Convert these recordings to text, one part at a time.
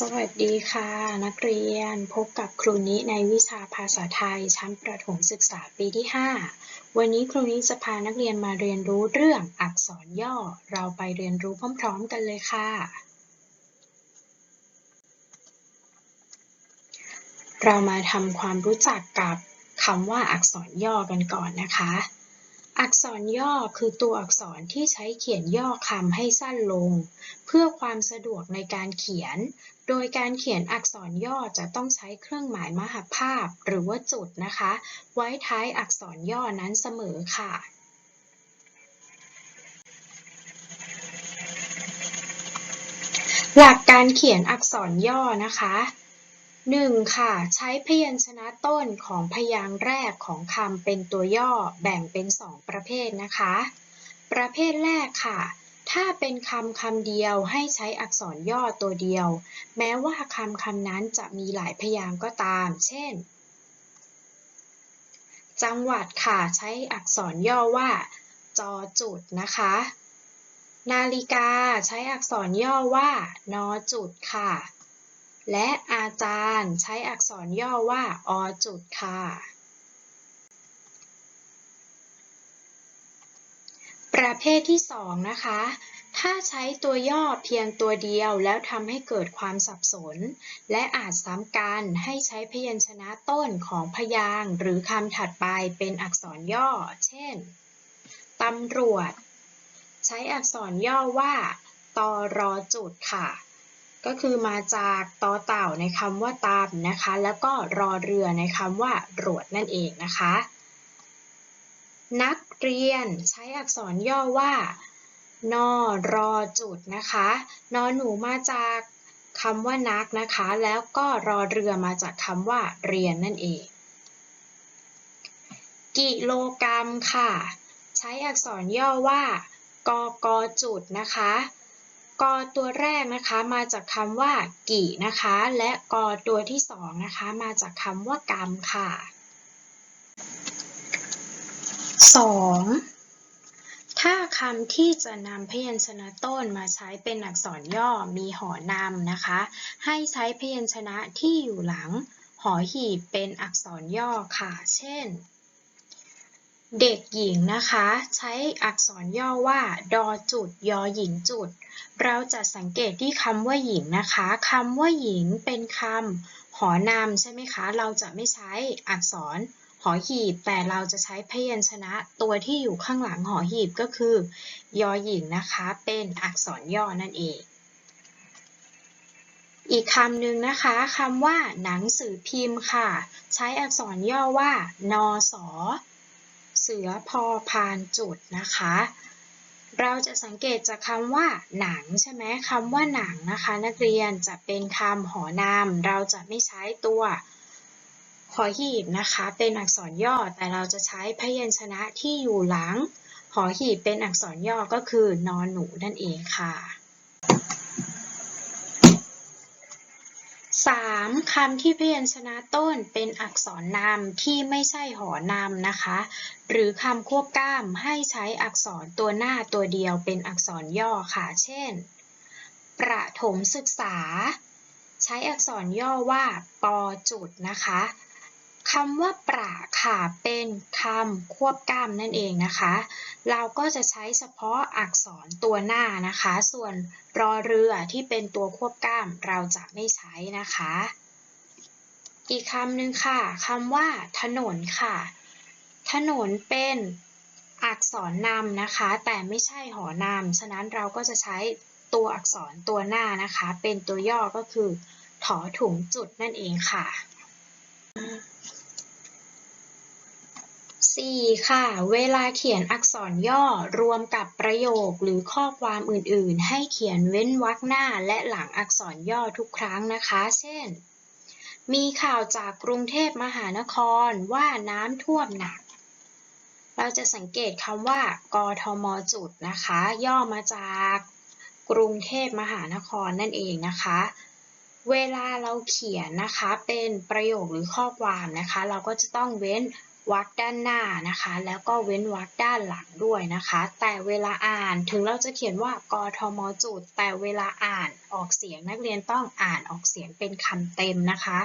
สวัสดีค่ะ นักเรียนพบกับครูนิในวิชาภาษาไทย ชั้นประถมศึกษาปีที่ 5 วันนี้ครูนิจะพานักเรียนมาเรียนรู้เรื่องอักษรย่อ เราไปเรียนรู้พร้อม ๆ กันเลยค่ะ เรามาทำความรู้จักกับคำว่าอักษรย่อกันก่อนนะคะ อักษรย่อคือตัวอักษรที่ใช้เขียนย่อคำให้สั้นลง เพื่อความสะดวกในการเขียน โดยการเขียนอักษรย่อจะต้องใช้เครื่องหมายมหภาพหรือว่าจุดนะคะ ไว้ท้ายอักษรย่อนั้นเสมอค่ะหลักการเขียนอักษรย่อนะคะ 1. ค่ะ ใช้พยัญชนะต้นของพยางค์แรกของคำเป็นตัวย่อแบ่งเป็น 2 ประเภทนะคะ ประเภทแรกค่ะ ถ้าเป็นคำคำเดียวให้ใช้อักษรย่อตัวเดียว แม้ว่าคำคำนั้นจะมีหลายพยางค์ก็ตาม เช่น จังหวัดค่ะใช้อักษรย่อว่า จอจุดนะคะ นาฬิกาใช้อักษรย่อว่า นอจุดค่ะ และอาจารย์ใช้อักษรย่อว่าอจุดค่ะ ประเภทที่ 2 นะคะ ถ้าใช้ตัวย่อเพียงตัวเดียวแล้วทำให้เกิดความสับสน และอาจซ้ำกันให้ใช้พยัญชนะต้นของพยางค์หรือคำถัดไปเป็นอักษรย่อ เช่นตำรวจ ใช้อักษรย่อว่าตอรอจุดค่ะ ก็คือมาจากตอเต่าในคำว่าตามนะคะ แล้วก็รอเรือในคำว่ารวดนั่นเองนะคะ นักเรียนใช้อักษรย่อว่านอรอจุดนะคะนอหนูมาจากคำว่านักนะคะ แล้วก็รอเรือมาจากคำว่าเรียนนั่นเอง กิโลกรัมค่ะ ใช้อักษรย่อว่ากกจุดนะคะกตัวแรกนะคะมาจากคำว่ากินะคะ และกตัวที่สองนะคะมาจากคำว่ากรรมค่ะ 2. ถ้าคำที่จะนำพยัญชนะต้นมาใช้เป็นอักษรย่อมีหอนำนะคะ ให้ใช้พยัญชนะที่อยู่หลังหอหีบเป็นอักษรย่อค่ะ เช่น เด็กหญิงนะคะ ใช้อักษรย่อว่า ดอจุด ยอหญิงจุด เราจะสังเกตที่คำว่าหญิงนะคะคำว่าหญิงเป็นคำหอนำใช่ไหมคะ เราจะไม่ใช้อักษร หอหีบ แต่เราจะใช้พยัญชนะตัวที่อยู่ข้างหลังหอหีบก็คือยอหญิงนะคะ เป็นอักษรย่อนั่นเอง อีกคำหนึ่งนะคะคำว่าหนังสือพิมพ์ค่ะ ใช้อักษรย่อว่านอสอเสือพอพานจุดนะคะ เราจะสังเกตจากคำว่า หนังใช่ไหมคำว่าหนังนะคะ นักเรียนจะเป็นคำหอนามเราจะไม่ใช้ตัว หอหีบนะคะเป็นอักษรย่อแต่เราจะใช้พยัญชนะที่อยู่หลังหอหีบเป็นอักษรย่อก็คือนอนหนูนั่นเองค่ะ 3. คำที่พยัญชนะต้นเป็นอักษรนำที่ไม่ใช่หอนำนะคะ หรือคำควบกล้ามให้ใช้อักษรตัวหน้าตัวเดียวเป็นอักษรย่อค่ะ เช่น ประถมศึกษา ใช้อักษรย่อว่าปอจุดนะคะ คำว่าประค่ะเป็นคำควบกล้ามนั่นเองนะคะ เราก็จะใช้เฉพาะอักษรตัวหน้านะคะ ส่วนรอเรือที่เป็นตัวควบกล้ามเราจะไม่ใช้นะคะ อีกคำหนึ่งค่ะคำว่าถนนค่ะ ถนนเป็นอักษรนำนะคะ แต่ไม่ใช่หอนำฉะนั้นเราก็จะใช้ตัวอักษรตัวหน้านะคะ เป็นตัวย่อก็คือถอถุงจุดนั่นเองค่ะ 4. ค่ะ เวลาเขียนอักษรย่อรวมกับประโยคหรือข้อความอื่นๆ ให้เขียนเว้นวรรคหน้าและหลังอักษรย่อทุกครั้งนะคะ เช่น มีข่าวจากกรุงเทพมหานครว่าน้ำท่วมหนัก เราจะสังเกตคำว่ากทมจุดนะคะ ย่อมาจากกรุงเทพมหานครนั่นเองนะคะเวลาเราเขียนนะคะเป็นประโยคหรือข้อความนะคะ เราก็จะต้องเว้น วรรคด้านหน้านะคะ แล้วก็เว้นวรรคด้านหลังด้วยนะคะ แต่เวลาอ่านถึงเราจะเขียนว่ากทมจุด แต่เวลาอ่านออกเสียงนักเรียนต้องอ่านออกเสียงเป็นคำเต็มนะคะ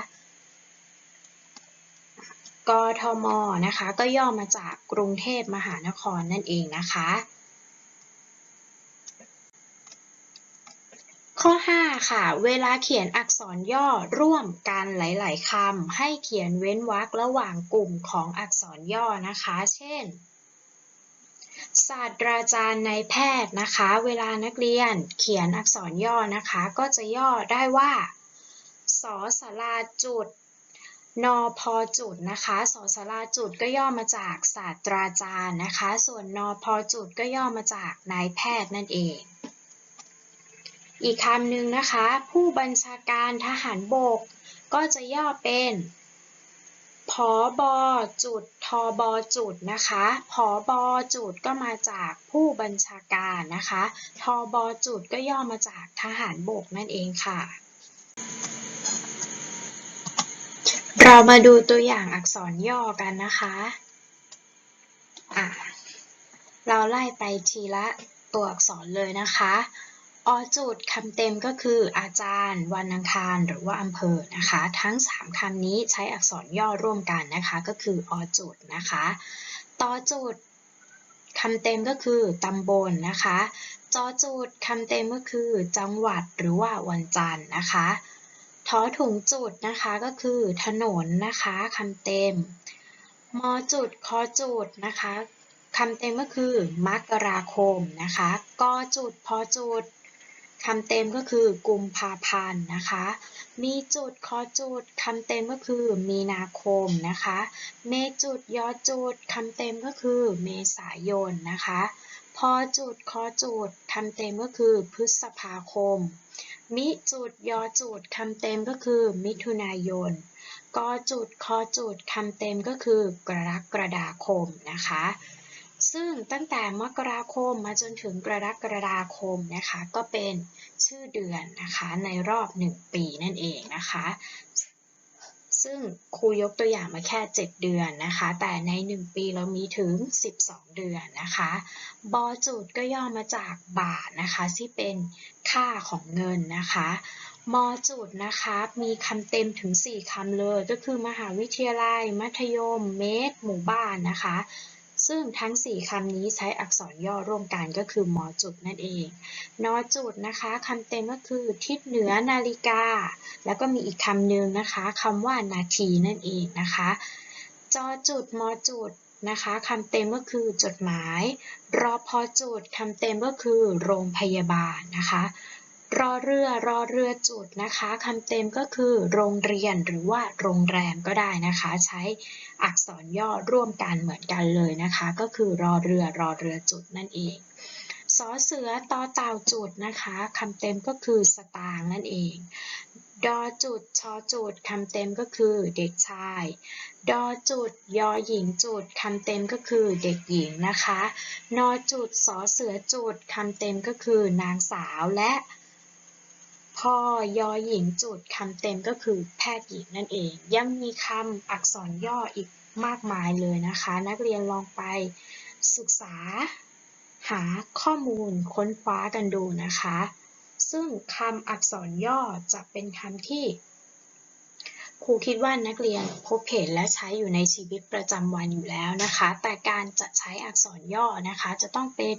กทมนะคะ ก็ย่อมาจากกรุงเทพมหานครนั่นเองนะคะ ข้อ 5 ค่ะ เวลาเขียนอักษรย่อร่วมกันหลาย ๆคำให้เขียนเว้นวรรคระหว่างกลุ่มของอักษรย่อนะคะ เช่น ศาสตราจารย์ในแพทย์นะคะ เวลานักเรียนเขียนอักษรย่อนะคะ ก็จะย่อได้ว่าสอสลาจุดนอพอจุดนะคะสอสลาจุดก็ย่อมาจากศาสตราจารย์นะคะ ส่วนนอพอจุดก็ย่อมาจากนายแพทย์นั่นเอง อีกคำหนึ่งนะคะ ผู้บัญชาการทหารบก ก็จะย่อเป็นผอบอจุดทอบอจุดนะคะผอบอจุดก็มาจากผู้บัญชาการนะคะทอบอจุดก็ย่อมาจากทหารบกนั่นเองค่ะ เรามาดูตัวอย่างอักษรย่อกันนะคะอะเราไล่ไปทีละตัวอักษรเลยนะคะ อจุดคำเต็มก็คืออาจารย์ วันอังคาร หรือว่าอำเภอนะคะ ทั้ง 3คำนี้ใช้อักษรย่อร่วมกันนะคะ ก็คืออจุดนะคะตอจุดคำเต็มก็คือตำบลนะคะจอจุดคำเต็มก็คือ จังหวัดหรือว่าวันจันทร์นะคะทอถุงจุดนะคะก็คือ ถนนนะคะคำเต็มมอจุดคอจุดนะคะคำเต็มก็คือมกราคมนะคะกอจุดพอจุด คำเต็มก็คือกุมภาพันธ์นะคะ มีจุดคอจุดคำเต็มก็คือมีนาคมนะคะ เมจุดยอจุดคำเต็มก็คือเมษายนนะคะ พอจุดคอจุดคำเต็มก็คือพฤษภาคม มิจุดยอจุดคำเต็มก็คือมิถุนายนกอจุดคอจุดคำเต็มก็คือกรกฎาคมนะคะ ซึ่งตั้งแต่มกราคมมาจนถึงกรกฎาคมนะคะ ก็เป็นชื่อเดือนนะคะในรอบ 1 ปีนั่นเองนะคะ ซึ่งครูยกตัวอย่างมาแค่ 7 เดือนนะคะ แต่ใน 1 ปีเรามีถึง 12 เดือนนะคะ บอจุดก็ย่อมาจากบาทนะคะที่เป็นค่าของเงินนะคะมจุดนะคะมีคำเต็มถึง 4 คำเลย ก็คือมหาวิทยาลัย มัธยม เมตร หมู่บ้านนะคะ ซึ่งทั้ง 4คำนี้ใช้อักษรย่อร่วมกันก็คือมอจุดนั่นเอง นอจุดนะคะคำเต็มก็คือทิศเหนือนาฬิกา แล้วก็มีอีกคำหนึ่งนะคะคำว่านาทีนั่นเองนะคะ จอจุดมอจุดนะคะคำเต็มก็คือจดหมาย รอพอจุดคำเต็มก็คือโรงพยาบาลนะคะ รอเรือรอเรือจุดนะคะคำเต็มก็คือโรงเรียนหรือว่าโรงแรมก็ได้นะคะ ใช้อักษรย่อร่วมกันเหมือนกันเลยนะคะ ก็คือรอเรือรอเรือจุดนั่นเองสอเสือต่อเต่าจุดนะคะคำเต็มก็คือสตางค์นั่นเองดอจุดชอจุดคำเต็มก็คือเด็กชายดอจุดยอหญิงจุดคำเต็มก็คือเด็กหญิงนะคะ นอจุดสอเสือจุดคำเต็มก็คือนางสาวและ พอยอหญิงจุดคำเต็มก็คือแพทย์หญิงนั่นเอง ยังมีคำอักษรย่ออีกมากมายเลยนะคะ นักเรียนลองไปศึกษาหาข้อมูลค้นคว้ากันดูนะคะ ซึ่งคำอักษรย่อจะเป็นคำที่ครูคิดว่านักเรียนพบเห็นและใช้อยู่ในชีวิตประจำวันอยู่แล้วนะคะ แต่การจะใช้อักษรย่อนะคะ จะต้องเป็น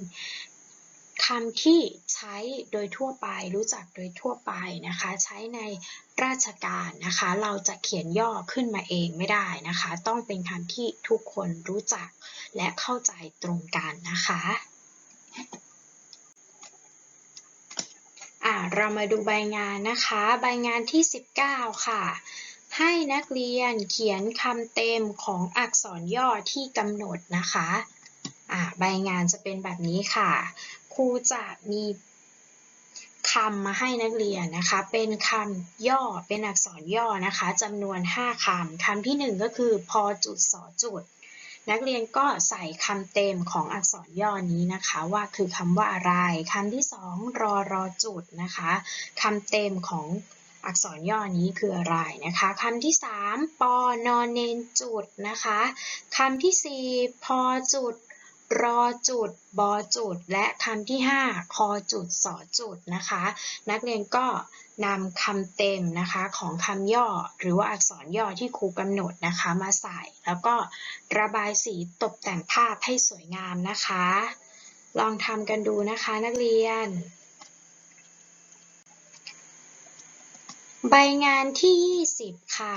คำที่ใช้โดยทั่วไปรู้จักโดยทั่วไปนะคะ ใช้ในราชการนะคะ เราจะเขียนย่อขึ้นมาเองไม่ได้นะคะ ต้องเป็นคำที่ทุกคนรู้จักและเข้าใจตรงกันนะคะอ่าเรามาดูใบงานนะคะ ใบงานที่ 19 ค่ะให้นักเรียนเขียนคำเต็มของอักษรย่อที่กำหนดนะคะอ่าใบงานจะเป็นแบบนี้ค่ะ ครูจะมีคำมาให้นักเรียนนะคะ เป็นคำย่อ เป็นอักษรย่อนะคะจำนวน 5คำคำที่ 1 ก็คือพอจุดสอจุด นักเรียนก็ใส่คำเต็มของอักษรย่อนี้นะคะ ว่าคือคำว่าอะไรคำที่ 2 รอรอจุดนะคะคำเต็มของอักษรย่อนี้คืออะไรนะคะคำที่ 3 ปอนอนเนนจุดนะคะคำที่ 4 พอจุด รอจุด บอจุด และคำที่ 5 คอจุด สอจุดนะคะ นักเรียนก็นำคำเต็มนะคะของคำย่อ หรือว่าอักษรย่อที่ครูกำหนดนะคะมาใส่ แล้วก็ระบายสีตกแต่งภาพให้สวยงามนะคะ ลองทำกันดูนะคะนักเรียน ใบงานที่ 20 ค่ะ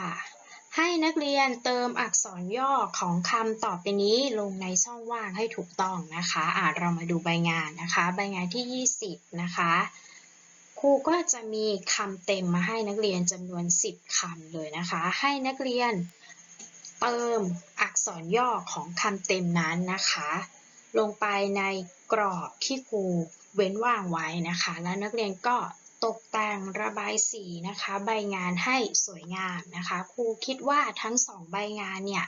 ให้นักเรียนเติมอักษรย่อของคำต่อไปนี้ลงในช่องว่างให้ถูกต้องนะคะอ่าเรามาดูใบงานนะคะ ใบงานที่ 20 นะคะครูก็จะมีคำเต็มมาให้นักเรียนจำนวน 10คำเลยนะคะ ให้นักเรียนเติมอักษรย่อของคำเต็มนั้นนะคะ ลงไปในกรอบที่ครูเว้นว่างไว้นะคะ แล้วนักเรียนก็ ตกแต่งระบายสีนะคะ ใบงานให้สวยงามนะคะครูคิดว่าทั้งสองใบงานเนี่ย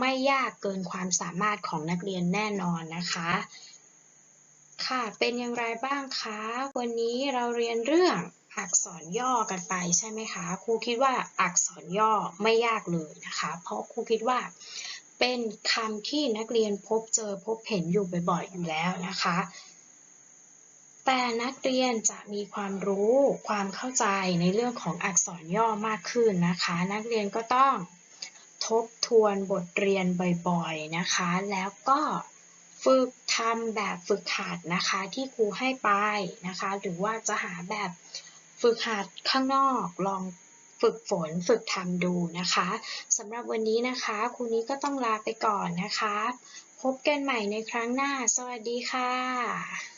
ไม่ยากเกินความสามารถของนักเรียนแน่นอนนะคะ ค่ะเป็นอย่างไรบ้างคะ วันนี้เราเรียนเรื่องอักษรย่อกันไปใช่ไหมคะครูคิดว่าอักษรย่อไม่ยากเลยนะคะ เพราะครูคิดว่าเป็นคำที่นักเรียนพบเจอพบเห็นอยู่บ่อยๆอยู่แล้วนะคะ แต่นักเรียนจะมีความรู้ความเข้าใจในเรื่องของอักษรย่อมากขึ้นนะคะ นักเรียนก็ต้องทบทวนบทเรียนบ่อยๆนะคะ แล้วก็ฝึกทำแบบฝึกหัดนะคะที่ครูให้ไปนะคะ หรือว่าจะหาแบบฝึกหัดข้างนอกลองฝึกฝนฝึกทำดูนะคะสำหรับวันนี้นะคะครูนี้ก็ต้องลาไปก่อนนะคะ พบกันใหม่ในครั้งหน้า สวัสดีค่ะ